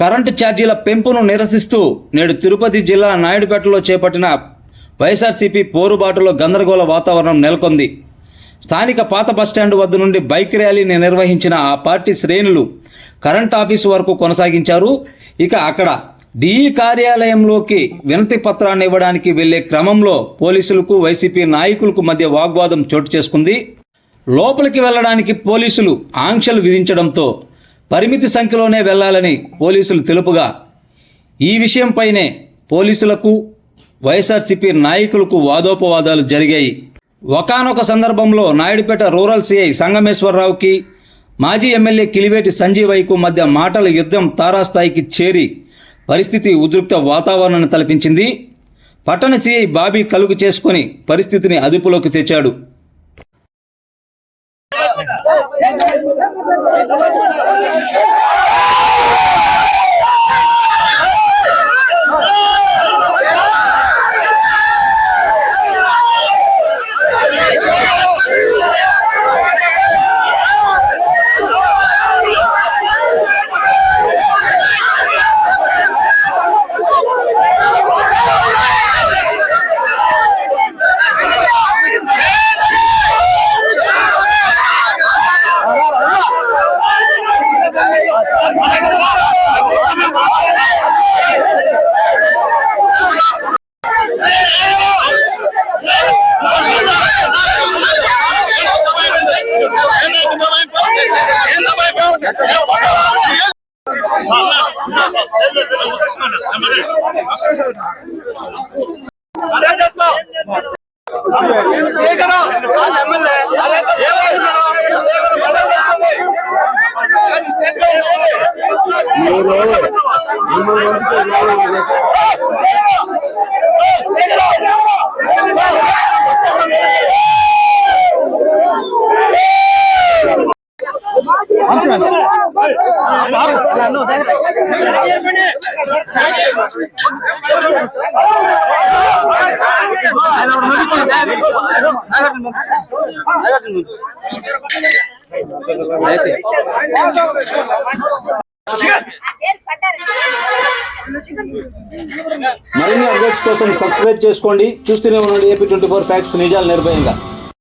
Current ఛార్జీల పెంపును నిరసిస్తూ నేడు తిరుపతి జిల్లా నాయుడుపేటలో చేపట్టిన వైఎస్ఆర్సీపీ పోరుబాటులో గందరగోళ వాతావరణం నెలకొంది. స్థానిక పాత బస్టాండ్ వద్ద నుండి బైక్ ర్యాలీని నిర్వహించిన ఆ పార్టీ శ్రేణులు కరెంట్ ఆఫీసు వరకు కొనసాగించారు. ఇక అక్కడ డిఈ కార్యాలయంలోకి వినతి పత్రాన్ని ఇవ్వడానికి వెళ్ళే క్రమంలో పోలీసులకు వైసీపీ నాయకులకు మధ్య వాగ్వాదం చోటు చేసుకుంది. లోపలికి వెళ్ళడానికి పోలీసులు ఆంక్షలు విధించడంతో పరిమితి సంఖ్యలోనే వెళ్ళాలని పోలీసులు తెలుపుగా ఈ విషయంపైనే పోలీసులకు వైఎస్ఆర్సీపీ నాయకులకు వాదోపవాదాలు జరిగాయి. ఒకానొక సందర్భంలో నాయుడుపేట రూరల్ సిఐ సంగమేశ్వరరావుకి మాజీ ఎమ్మెల్యే కిలివేటి సంజీవయ్యకు మధ్య మాటల యుద్ధం తారాస్థాయికి చేరి పరిస్థితి ఉద్రిక్త వాతావరణాన్ని తలపించింది. పట్టణ సిఐ బాబీ కలుగు చేసుకొని పరిస్థితిని అదుపులోకి తెచ్చాడు. Yeah. ఎక్కడ ఎమ్మెల్యే Gracias. మరిన్ని అప్డేట్స్ కోసం సబ్స్క్రైబ్ చేసుకోండి చూస్తూనే ఉండండి ఏపీ ట్వంటీ ఫోర్ ఫ్యాక్ట్స్ నిజాలు నిర్భయంగా